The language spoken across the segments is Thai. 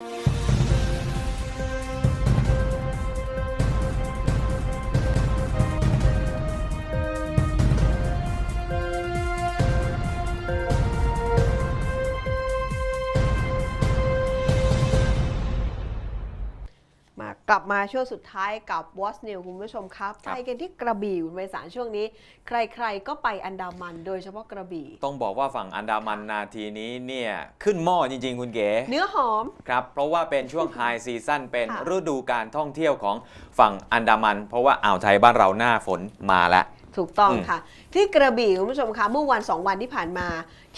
ม กลับมาช่วงสุดท้ายกับ What's New คุณผู้ชมครับครับ ไปกันที่กระบี่คุณไพศาลช่วงนี้ ใครๆก็ไปอันดามันโดยเฉพาะกระบี่ ต้องบอกว่าฝั่งอันดามันนาทีนี้เนี่ยขึ้นหม้อจริงๆ คุณเก๋ เนื้อหอม ครับ เพราะว่าเป็นช่วงไฮซีซั่นเป็นค่ะฤดูการท่องเที่ยวของฝั่งอันดามัน เพราะว่าอ่าวไทยบ้านเราหน้าฝนมาแล้ว ถูกต้องอืมค่ะ ที่กระบี่คุณผู้ชมคะเมื่อวันสองวันที่ผ่านมา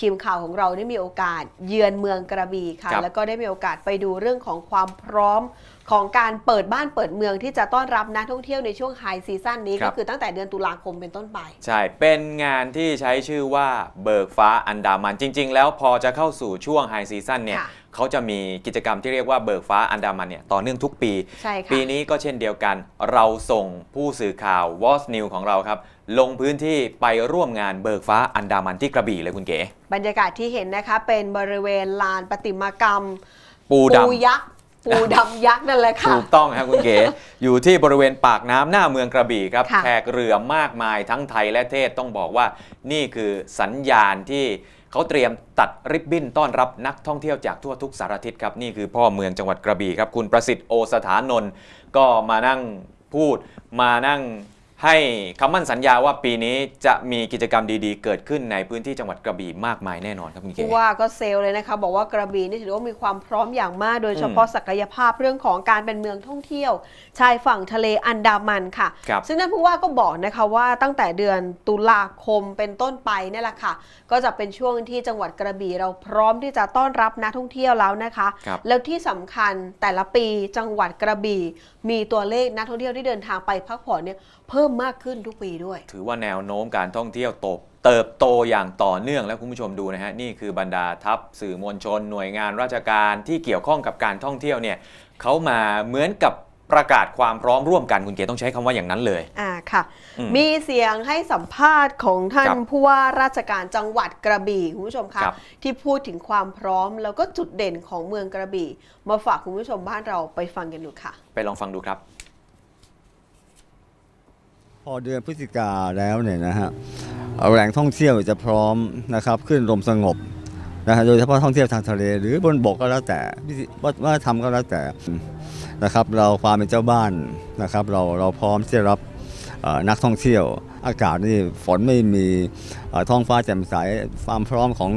ทีมข่าวของเราได้มีโอกาสเยือนเมืองกระบี่ค่ะ แล้วก็ได้มีโอกาสไปดูเรื่องของความพร้อมของการเปิดบ้านเปิดเมืองที่จะต้อนรับนักท่องเที่ยวในช่วงไฮซีซั่นนี้ครัก็บคือตั้งแต่เดือนตุลาคมเป็นต้นไป ใช่ เป็นงานที่ใช้ชื่อว่าเบิกฟ้าอันดามันจริง ๆ แล้วพอจะเข้าสู่ช่วงไฮซีซั่นเนี่ยค่ะ เขาจะมีกิจกรรมที่เรียกว่าเบิกฟ้าอันดามันเนี่ยต่อเนื่องทุกปี ใช่ค่ะปีนี้ก็เช่นเดียวกัน เราส่งผู้สื่อข่าว w a s News ของเราครับ ลงพื้นที่ไปร่วมงานเบิกฟ้าอันดามันที่กระบี่เลยคุณเก๋ บรรยากาศที่เห็นนะคะเป็นบริเวณลานประติมากรรมปูดำ ยักษ์ปูดำยักษ์นั่นแหละค่ะ ถูกต้องครับคุณเก๋ อยู่ที่บริเวณปากน้ำหน้าเมืองกระบี่ครับค่ะ แขกเรือมากมายทั้งไทยและเทศต้องบอกว่า นี่คือสัญญาณที่ เขาเตรียมตัดริบบิ้นต้อนรับนักท่องเที่ยวจากทั่วทุกสารทิศครับนี่คือพ่อเมืองจังหวัดกระบี่ครับคุณประสิทธิ์โอสถานนท์ก็มานั่งพูดมานั่ง ให้คำมั่นสัญญาว่าปีนี้จะมีกิจกรรมดีๆ เกิดขึ้นในพื้นที่จังหวัดกระบี่มากมายแน่นอนครับคุณเก๋ผู้ว่าก็เซลล์เลยนะคะ บอกว่ากระบี่นี่ถือว่ามีความพร้อมอย่างมาก โดยเฉพาะศักยภาพเรื่องของการเป็นเมืองท่องเที่ยว ชายฝั่งทะเลอันดามันค่ะครับซึ่งท่านผู้ว่าก็บอกนะคะว่าตั้งแต่เดือนตุลาคมเป็นต้นไปเนี่ยแหละค่ะ ก็จะเป็นช่วงที่จังหวัดกระบี่เราพร้อมที่จะต้อนรับนักท่องเที่ยวแล้วนะคะครับแล้วที่สำคัญแต่ละปีจังหวัดกระบี่ มีตัวเลขนักท่องเที่ยวที่เดินทางไปพักผ่อนเนี่ยเพิ่มมากขึ้นทุกปีด้วย ถือว่าแนวโน้มการท่องเที่ยวโตเติบโตอย่างต่อเนื่องแล้วคุณผู้ชมดูนะฮะนี่คือบรรดาทัพสื่อมวลชน หน่วยงานราชการที่เกี่ยวข้องกับการท่องเที่ยวเนี่ยเขามาเหมือนกับประกาศความพร้อมร่วมกันคุณเก๋ต้องใช้คำว่าอย่างนั้นเลยอ่าค่ะอืมมีเสียงให้สัมภาษณ์ของท่านครับผู้ว่าราชการจังหวัดกระบี่คุณผู้ชมคะครับที่พูดถึงความพร้อมแล้วก็จุดเด่นของเมืองกระบี่ มาฝากคุณผู้ชมบ้านเราไปฟังกันดูค่ะ ไปลองฟังดูครับพ อเดือนพฤศจิกาแล้วเนี่ยนะฮะแหล่งท่องเที่ยวจะพร้อมนะครับขึ้นลมสงบนะฮะโดยเฉพาะท่องเที่ยวทางทะเล หรือบนบกก็แล้วแต่วิธีวัฒนธรรมก็แล้วแต่นะครับ เราความเป็นเจ้าบ้านนะครับ เราเราพร้อมที่จะรับนักท่องเที่ยว อากาศนี่ฝนไม่มีเอ่อท้องฟ้าแจ่มใสความพร้อมของ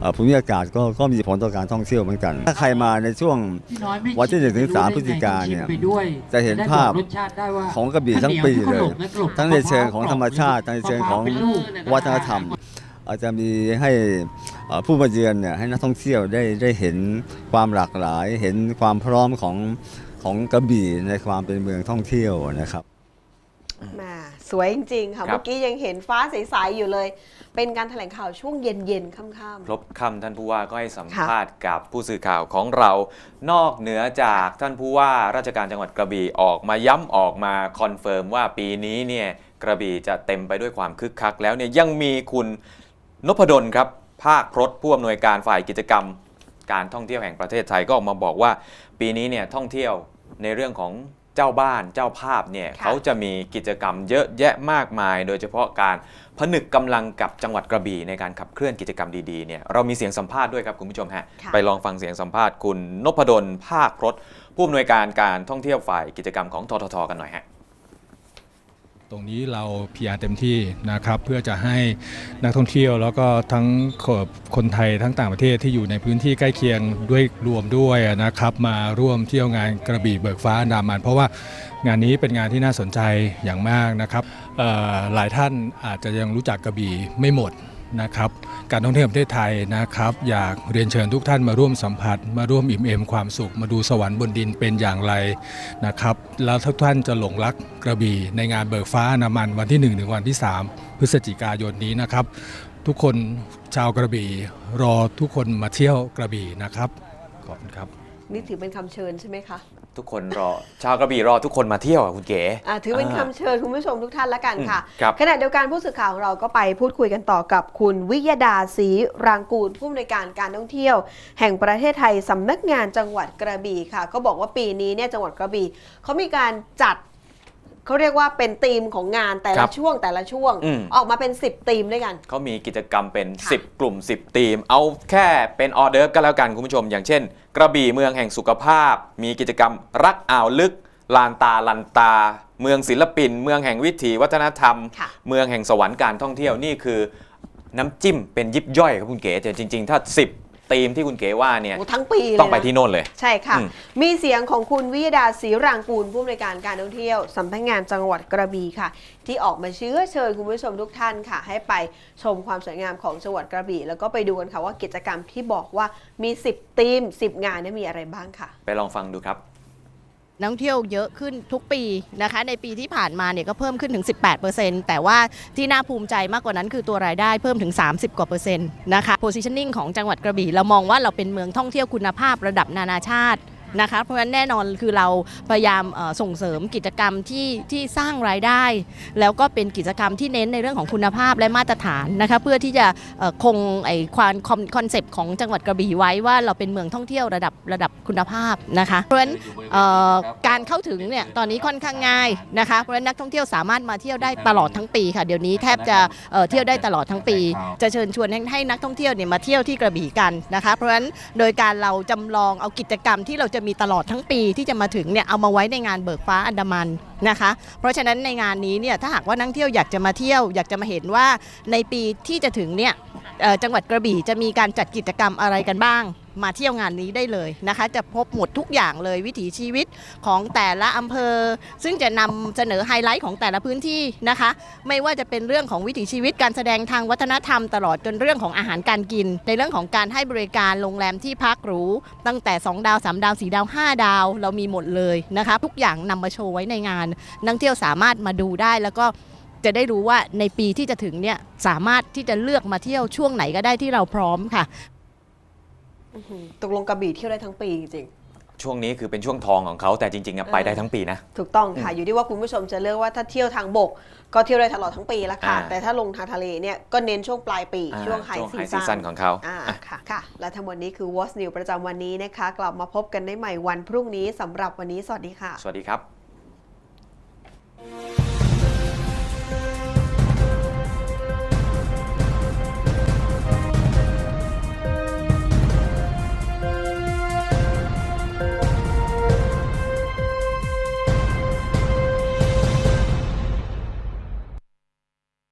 เอ่อภูมิอากาศก็ก็มีผลต่อการท่องเที่ยวเหมือนกัน ถ้าใครมาในช่วงที่น้อยไม่วันที่หนึ่งถึงชิสามไได้พฤศจิกาเนี่ยชิมไปด้วยจะเห็นได้ภาพบอกรสชาติได้ว่าของกระบี่ทั้งปีเลย ทั้งในเชิงของธรรมชาติ ทั้งในเชิงของวัฒนธรรมอาจจะมีให้เอ่อผู้มาเยือนเนี่ยให้นักท่องเที่ยวได้ได้เห็นความหลากหลาย เห็นความพร้อมของของกระบี่ในความเป็นเมืองท่องเที่ยวนะครับ มาสวยจริง ๆ ค่ะ ครับ เมื่อกี้ยังเห็นฟ้าใส ๆ อยู่เลย เป็นการแถลงข่าวช่วงเย็น ๆ ค่ำ ครบคำท่านผู้ว่าก็ให้สัมภาษณ์กับผู้สื่อข่าวของเรา นอกเหนือจากท่านผู้ว่าราชการจังหวัดกระบี่ออกมาย้ำออกมาคอนเฟิร์มว่าปีนี้เนี่ยกระบี่จะเต็มไปด้วยความคึกคัก แล้วเนี่ยยังมีคุณนพดลครับ ภาคพรตผู้อำนวยการฝ่ายกิจกรรม การท่องเที่ยวแห่งประเทศไทยก็ออกมาบอกว่า ปีนี้เนี่ยท่องเที่ยวในเรื่องของ เจ้าบ้านเจ้าภาพเนี่ยค่ะเขาจะมีกิจกรรมเยอะแยะมากมาย โดยเฉพาะการผนึกกำลังกับจังหวัดกระบี่ในการขับเคลื่อนกิจกรรมดีๆเนี่ยเรามีเสียงสัมภาษณ์ด้วยครับคุณผู้ชมฮะค่ะไปลองฟังเสียงสัมภาษณ์คุณนพดลภาคพรตผู้อำนวยการการท่องเที่ยวฝ่ายกิจกรรมของทททกันหน่อยฮะ ตรงนี้เราพยายามเต็มที่นะครับเพื่อจะให้นักท่องเที่ยว แล้วก็ทั้งคนไทยทั้งต่างประเทศที่อยู่ในพื้นที่ใกล้เคียงด้วยรวมด้วยนะครับ มาร่วมเที่ยวงานกระบี่เบิกฟ้าอันดามัน เพราะว่างานนี้เป็นงานที่น่าสนใจอย่างมากนะครับหลายท่านอาจจะยังรู้จักกระบี่ไม่หมด นะครับการท่องเที่ยวประเทศไทยนะครับ อยากเรียนเชิญทุกท่านมาร่วมสัมผัส มาร่วมอิ่มเอมความสุข มาดูสวรรค์บนดินเป็นอย่างไรนะครับ แล้วทุกท่านจะหลงรักกระบี่ในงานเบิกฟ้าอนามันวันที่1ถึงวันที่ 3 พฤศจิกายนนี้นะครับ ทุกคนชาวกระบี่รอทุกคนมาเที่ยวกระบี่นะครับขอบคุณครับนี่ถือเป็นคำเชิญใช่ไหมคะ ทุกคนรอ ชาวกระบี่รอทุกคนมาเที่ยวอะคุณเก๋ อะถือเป็นคำเชิญคุณผู้ชมทุกท่านละกันค่ะ อืมครับ ขณะเดียวกันผู้สื่อข่าวของเราก็ไปพูดคุยกันต่อกับคุณวิยดาศรีรางกูลผู้อำนวยการการท่องเที่ยว แห่งประเทศไทยสำนักงานจังหวัดกระบี่ค่ะ ก็บอกว่าปีนี้เนี่ยจังหวัดกระบี่เขามีการจัด เขาเรียกว่าเป็นธีมของงานแต่ครัละบช่วงแต่ละช่วงอืม ออกมาเป็น 10ธีมด้วยกัน เขามีกิจกรรมเป็น ค่ะ 10 กลุ่ม 10 ทีม เอาแค่เป็นออเดิร์ฟก็แล้วกันคุณผู้ชม อย่างเช่น กระบี่เมืองแห่งสุขภาพ มีกิจกรรมรักอ่าวลึก ลานตาลันตา เมืองศิลปิน เมืองแห่งวิถีวัฒนธรรม ค่ะ เมืองแห่งสวรรค์การท่องเที่ยวนี่คือ น้ำจิ้มเป็นยิบย่อยครับคุณเก๋แต่จริง ๆ ถ้า 10 ทีมที่คุณเก๋ว่าเนี่ยโอ้ทั้งปีเลยต้องไปนะ ที่โน่นเลย ใช่ค่ะ อืม มีเสียงของคุณวิยดาศรีรางกูลผู้อำนวยการการท่องเที่ยวสำนักงานจังหวัดกระบี่ค่ะ ที่ออกมาเชื้อเชิญคุณผู้ชมทุกท่านค่ะ ให้ไปชมความสวยงามของจังหวัดกระบี่แล้วก็ไปดูกันค่ะว่ากิจกรรมที่บอกว่ามี 10 ธีม 10 งานเนี่ยมีอะไรบ้างค่ะ ไปลองฟังดูครับ นักท่องเที่ยวเยอะขึ้นทุกปีนะคะ ในปีที่ผ่านมาเนี่ยก็เพิ่มขึ้นถึง 18%แต่ว่าที่น่าภูมิใจมากกว่านั้นคือตัวรายได้เพิ่มถึง 30 กว่าเปอร์เซ็นต์นะคะ positioning ของจังหวัดกระบี่เรามองว่าเราเป็นเมืองท่องเที่ยวคุณภาพระดับนานาชาติ นะคะเพราะฉะนั้นแน่นอนคือเราพยายามส่งเสริมกิจกรรมที่ที่สร้างรายได้ แล้วก็เป็นกิจกรรมที่เน้นในเรื่องของคุณภาพและมาตรฐานนะคะเพื่อที่จะคงไอความคอนเซปต์ของจังหวัดกระบี่ไว้ว่าเราเป็นเมืองท่องเที่ยวระดับระดับคุณภาพนะคะเพราะฉะนั้นการเข้าถึงเนี่ยตอนนี้ค่อนข้างง่ายนะคะเพราะฉะนั้นนักท่องเที่ยวสามารถมาเที่ยวได้ตลอดทั้งปีค่ะเดี๋ยวนี้แทบจะเที่ยวได้ตลอดทั้งปี จะเชิญชวนให้นักท่องเที่ยวเนี่ยมาเที่ยวที่กระบี่กันนะคะเพราะฉะนั้นโดยการเราจำลองเอากิจกรรมที่เราจะจะมีตลอดทั้งปีที่จะมาถึงเนี่ยเอามาไว้ในงานเบิกฟ้าอันดามันนะคะ เพราะฉะนั้นในงานนี้เนี่ยถ้าหากว่านักท่องเที่ยวอยากจะมาเที่ยว อยากจะมาเห็นว่าในปีที่จะถึงเนี่ยจังหวัดกระบี่จะมีการจัดกิจกรรมอะไรกันบ้าง มาเที่ยวงานนี้ได้เลยนะคะ จะพบหมดทุกอย่างเลยวิถีชีวิตของแต่ละอำเภอ ซึ่งจะนำเสนอไฮไลท์ของแต่ละพื้นที่นะคะ ไม่ว่าจะเป็นเรื่องของวิถีชีวิตการแสดงทางวัฒนธรรมตลอดจนเรื่องของอาหารการกิน ในเรื่องของการให้บริการโรงแรมที่พักหรูตั้งแต่ 2 ดาว 3 ดาว 4 ดาว 5 ดาว เรามีหมดเลยนะคะ ทุกอย่างนำมาโชว์ไว้ในงาน นักเที่ยวสามารถมาดูได้แล้วก็จะได้รู้ว่าในปีที่จะถึงเนี่ยสามารถที่จะเลือกมาเที่ยวช่วงไหนก็ได้ที่เราพร้อมค่ะ อื้อหือตกลงกระบี่เที่ยวได้ทั้งปีจริงช่วงนี้คือเป็นช่วงทองของเขาแต่จริงๆอะไปได้ทั้งปีนะ ๆถูกต้องค่ะ อยู่ที่ว่าคุณผู้ชมจะเลือกว่าถ้าเที่ยวทางบก ก็เที่ยวได้ตลอดทั้งปีละค่ะ อ่าแต่ถ้าลงทางทะเลเนี่ยก็เน้นช่วงปลายปีอ่าช่วงไฮช่วงซีไฮซีซั่นของเขาอ่าอะ ค่ะค่ะ และทั้งหมดนี้คือ What's New ประจำวันนี้นะคะ กลับมาพบกันได้ใหม่วันพรุ่งนี้สำหรับวันนี้สวัสดีค่ะ สวัสดีครับ